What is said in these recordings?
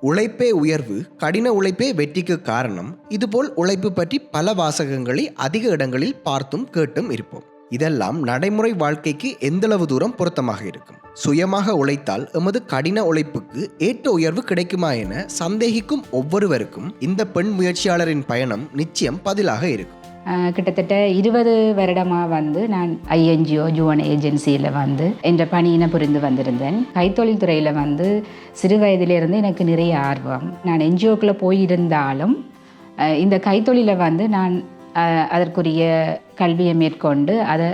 உழைப்பே உயர்வு கடின உழைப்பே வெற்றிக்கு காரணம். இதுபோல் உழைப்பு பற்றி பல வாசகங்களை அதிக இடங்களில் பார்த்தும் கேட்டும் இருப்போம். இதெல்லாம் நடைமுறை வாழ்க்கைக்கு எந்தளவு தூரம் பொருத்தமாக இருக்கும்? சுயமாக உழைத்தால் எமது கடின உழைப்புக்கு ஏற்ற உயர்வு கிடைக்குமா என சந்தேகிக்கும் ஒவ்வொருவருக்கும் இந்த பெண் முயற்சியாளரின் பயணம் நிச்சயம் பதிலாக இருக்கும். கிட்டத்தட்ட இருபது வருடமாக வந்து நான் ஐஎன்ஜிஓ ஜுவன் ஏஜென்சியில் வந்து என்ற பணியினை புரிந்து வந்திருந்தேன். கைத்தொழில் துறையில் வந்து சிறு வயதிலிருந்து எனக்கு நிறைய ஆர்வம். நான் என்ஜிஓக்குள்ளே போயிருந்தாலும் இந்த கைத்தொழிலை வந்து நான் அதற்குரிய கல்வியை மேற்கொண்டு அதை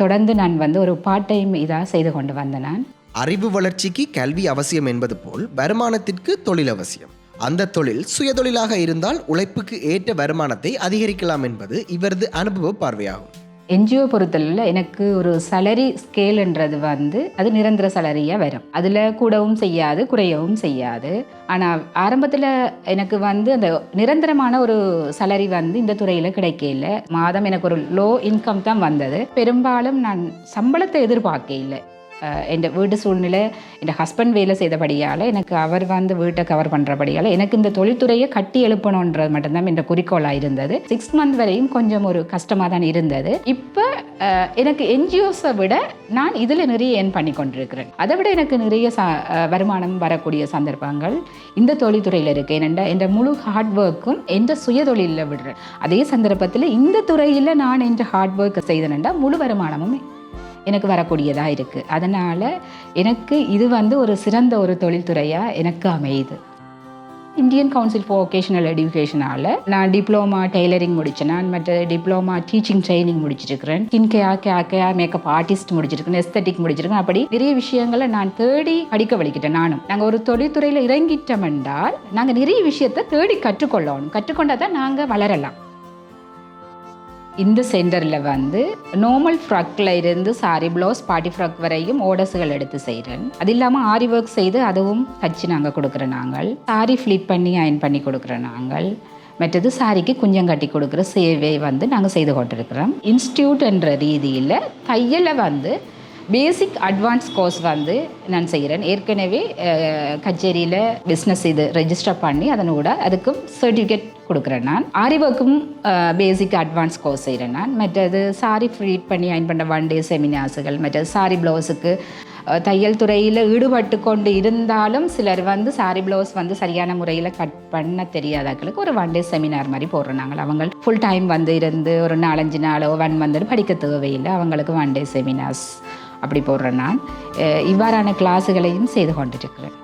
தொடர்ந்து நான் வந்து ஒரு பார்ட் டைம் இதாக செய்து கொண்டு வந்தேன் நான். அறிவு வளர்ச்சிக்கு கல்வி அவசியம் என்பது போல் வருமானத்திற்கு தொழில் அவசியம். அந்த தொழில் சுயதொழிலாக இருந்தால் உழைப்புக்கு ஏற்ற வருமானத்தை அதிகரிக்கலாம் என்பது இவரது அனுபவ பார்வையாகும். என்ஜிஓ பொறுத்தளவில் எனக்கு ஒரு சலரி ஸ்கேல்ன்றது வந்து அது நிரந்தர சலரியாக வரும். அதில் கூடவும் செய்யாது குறையவும் செய்யாது. ஆனால் ஆரம்பத்தில் எனக்கு வந்து அந்த நிரந்தரமான ஒரு சலரி வந்து இந்த துறையில் கிடைக்கல. மாதம் எனக்கு ஒரு லோ இன்கம் தான் வந்தது. பெரும்பாலும் நான் சம்பளத்தை எதிர்பார்க்க இல்லை. என் வீட்டு சூழ்நிலை என் ஹஸ்பண்ட் வேலை செய்தபடியால் எனக்கு அவர் வந்து வீட்டை கவர் பண்ணுறபடியால் எனக்கு இந்த தொழில்துறையை கட்டி எழுப்பணுன்றது மட்டும்தான் என் குறிக்கோளாக இருந்தது. சிக்ஸ் மந்த் வரையும் கொஞ்சம் ஒரு கஷ்டமாக தான் இருந்தது. இப்போ எனக்கு என்ஜிஓஸை விட நான் இதில் நிறைய ஏன் பண்ணி கொண்டிருக்கிறேன். அதை விட எனக்கு நிறைய ச வருமானம் வரக்கூடிய சந்தர்ப்பங்கள் இந்த தொழில்துறையில் இருக்குது ஏனெண்டா என் முழு ஹார்ட் ஒர்க்கும் எந்த சுயதொழிலில் விடுறேன். அதே சந்தர்ப்பத்தில் இந்த துறையில் நான் என்ற ஹார்ட் ஒர்க் செய்தனண்டா முழு வருமானமும் எனக்கு வரக்கூடியதாக இருக்குது அதனால் எனக்கு இது வந்து ஒரு சிறந்த ஒரு தொழில்துறையாக எனக்கு அமையுது. இந்தியன் கவுன்சில் ஃபார் ஒகேஷனல் எடுகேஷனால் நான் டிப்ளமா டெய்லரிங் முடித்தேன் நான் மற்ற diploma teaching training முடிச்சிருக்கிறேன். Skin care care care makeup artist முடிச்சிருக்கேன் எஸ்தட்டிக் முடிச்சிருக்கேன் அப்படி நிறைய விஷயங்களை நான் தேடி படிக்க வலிக்கிட்டேன் நானும். நாங்கள் ஒரு தொழில்துறையில் இறங்கிட்டோம் என்றால் நாங்கள் நிறைய விஷயத்தை தேடி கற்றுக்கொள்ளணும். கற்றுக்கொண்டால் தான் நாங்கள் வளரலாம். இந்த சென்டரில் வந்து நார்மல் ஃப்ராக்கில் இருந்து சாரி ப்ளவுஸ் பார்ட்டி ஃப்ராக் வரையும் ஓடஸுகள் எடுத்து செய்கிறேன் அது இல்லாமல் ஆரி ஒர்க் செய்து அதுவும் தச்சு நாங்கள் கொடுக்குறோம் நாங்கள். சாரி ஃப்ளிப் பண்ணி அயன் பண்ணி கொடுக்குறோம் நாங்கள். மற்றது சாரிக்கு குஞ்சம் கட்டி கொடுக்குற சேவை வந்து நாங்கள் செய்து கொண்டிருக்கிறோம். இன்ஸ்டியூட் என்ற ரீதியில் தையலை வந்து பேசிக் அட்வான்ஸ் கோர்ஸ் வந்து நான் செய்கிறேன் ஏற்கனவே கச்சேரியில் பிஸ்னஸ் இது ரெஜிஸ்டர் பண்ணி அதனோட அதுக்கும் சர்டிஃபிகேட் கொடுக்குறேன் நான். ஆரிவர்க்கும் பேசிக் அட்வான்ஸ் கோர்ஸ் செய்கிறேன் நான். மற்றது சாரி ஃப்ரீட் பண்ணி அயன் பண்ண ஒன் டே செமினார்ஸுகள் மற்றது சாரி ப்ளவுஸுக்கு தையல் துறையில் ஈடுபட்டு கொண்டு இருந்தாலும் சிலர் வந்து சாரி ப்ளவுஸ் வந்து சரியான முறையில் கட் பண்ண தெரியாதவங்களுக்கு ஒரு ஒன் டே செமினார் மாதிரி போடுறாங்க. அவங்க ஃபுல் டைம் வந்து இருந்து ஒரு நாலஞ்சு நாளோ ஒன் மந்த் படிக்க தேவையில்லை. அவங்களுக்கு ஒன் டே செமினார்ஸ் அப்படி போடுறேன் நான். இவ்வாறான கிளாஸுகளையும் செய்து கொண்டிருக்கிறேன்.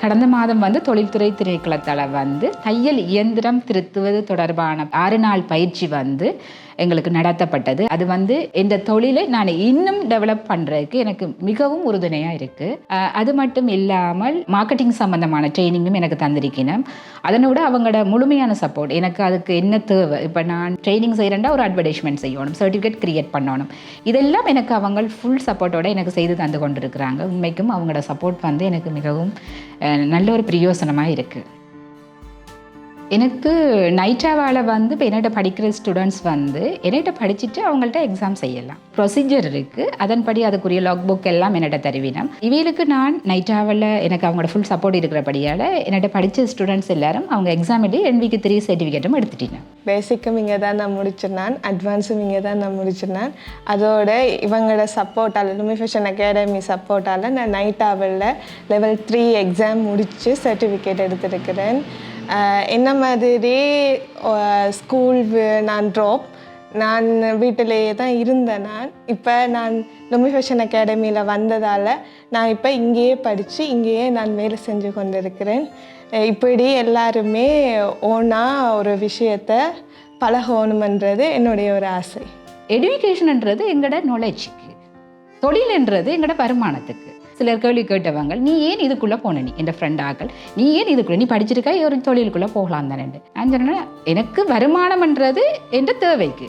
கடந்த மாதம் வந்து தொழில்துறை திணைக்களத்தால் வந்து தையல் இயந்திரம் திருத்துவது தொடர்பான ஆறு நாள் பயிற்சி வந்து எங்களுக்கு நடத்தப்பட்டது. அது வந்து இந்த தொழிலை நான் இன்னும் டெவலப் பண்ணுறதுக்கு எனக்கு மிகவும் உறுதுணையாக இருக்குது அது மட்டும் இல்லாமல் மார்க்கெட்டிங் சம்மந்தமான ட்ரைனிங்கும் எனக்கு தந்திருக்கணும். அதனோட அவங்களோட முழுமையான சப்போர்ட் எனக்கு அதுக்கு என்ன தேவை? இப்போ நான் ட்ரைனிங் செய்கிறேன்டா ஒரு அட்வர்டைஸ்மெண்ட் செய்யணும் சர்டிஃபிகேட் கிரியேட் பண்ணணும். இதெல்லாம் எனக்கு அவங்க ஃபுல் சப்போர்ட்டோட எனக்கு செய்து தந்து கொண்டிருக்கிறாங்க. உண்மைக்கும் அவங்களோட சப்போர்ட் வந்து எனக்கு மிகவும் நல்ல ஒரு பிரயோசனமாக இருக்குது எனக்கு நைட்டாவால் வந்து இப்போ என்னிட்ட படிக்கிற ஸ்டூடெண்ட்ஸ் வந்து என்னிட்ட படிச்சுட்டு அவங்கள்ட்ட எக்ஸாம் செய்யலாம். ப்ரொசீஜர் இருக்குது அதன்படி அதுக்குரிய லாக் புக் எல்லாம் என்னிட்ட தருவினம். இவைகளுக்கு நான் நைட்டாவில் எனக்கு அவங்களோட ஃபுல் சப்போர்ட் இருக்கிறபடியால் என்னிட்ட படித்த ஸ்டூடெண்ட்ஸ் எல்லாரும் அவங்க எக்ஸாம் எழுதி என்விக்கு த்ரீ சர்டிஃபிகேட்டும் எடுத்துட்டேன் பேசிக்கும் இங்கே தான் நான் முடிச்சிருந்தேன் அட்வான்ஸும் இங்கே தான் நான் முடிச்சிருந்தேன் அதோட இவங்களோட சப்போர்ட்டால் லுமி ஃபேஷன் அகாடமி சப்போர்ட்டால் நான் நைட் ஆவலில் லெவல் த்ரீ எக்ஸாம் முடித்து சர்டிஃபிகேட் எடுத்திருக்கிறேன். என்ன மாதிரி ஸ்கூல் நான் ட்ராப் நான் வீட்டிலேயே தான் இருந்தேன் நான். இப்போ நான் லுமி ஃபேஷன் அகாடமியில் வந்ததால் நான் இப்போ இங்கேயே படித்து இங்கேயே நான் வேலை செஞ்சு கொண்டிருக்கிறேன். இப்படி எல்லாருமே ஓனாக ஒரு விஷயத்தை பழகணுமன்றது என்னுடைய ஒரு ஆசை. எடுகேஷன்ன்றது எங்களோட நாலேஜுக்கு தொழில்ன்றது எங்களோட வருமானத்துக்கு. சிலர் கேள்வி கேட்டவங்க நீ ஏன் இதுக்குள்ளே போன? நீ என் ஃப்ரெண்டாக்கள் நீ ஏன் இதுக்குள்ளே? நீ படிச்சிருக்கா ஒரு தொழிலுக்குள்ளே போகலாம் தானே? நான் சொன்னேன் எனக்கு வருமானம்ன்றது என்ற தேவைக்கு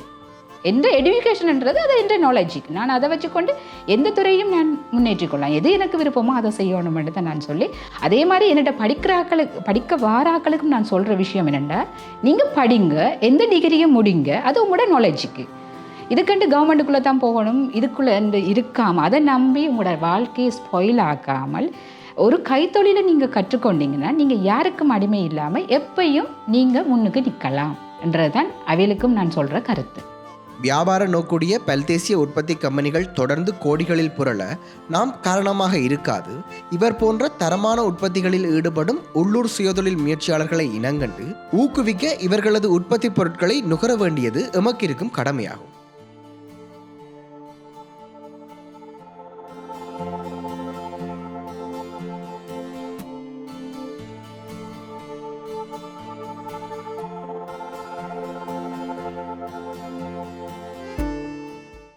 எந்த எடுகேஷன்ன்றது அது என்ற நாலேஜுக்கு நான் அதை வச்சுக்கொண்டு எந்த துறையும் நான் முன்னேற்றிக் கொள்ளலாம். எது எனக்கு விருப்பமோ அதை செய்யணும்னு தான் நான் சொல்லி அதே மாதிரி என்னட்ட படிக்கிறாக்களுக்கு படிக்க வார ஆக்களுக்கும் நான் சொல்கிற விஷயம் என்னென்னா நீங்கள் படிங்க எந்த டிகிரியும் முடிங்க அது உங்களோட நாலேஜுக்கு இதுக்கண்டு கவர்மெண்ட்டுக்குள்ளே தான் போகணும். இதுக்குள்ளே இந்த இருக்காமல் அதை நம்பி உங்களோட வாழ்க்கையை ஸ்பாயில் ஆக்காமல் ஒரு கைத்தொழிலை நீங்கள் கற்றுக்கொண்டீங்கன்னா நீங்கள் யாருக்கும் அடிமை இல்லாமல் எப்பையும் நீங்கள் முன்னுக்கு நிற்கலாம். என்றதுதான் அவைகளுக்கும் நான் சொல்கிற கருத்து. வியாபார நோக்குடைய பல்தேசிய உற்பத்தி கம்பெனிகள் தொடர்ந்து கோடிகளில் புரள நாம் காரணமாக இருக்காது. இவர் போன்ற தரமான உற்பத்திகளில் ஈடுபடும் உள்ளூர் சுயதொழில் முயற்சியாளர்களை இனங்கண்டு ஊக்குவிக்க இவர்களது உற்பத்தி பொருட்களை நுகர வேண்டியது எமக்கிருக்கும் கடமையாகும்.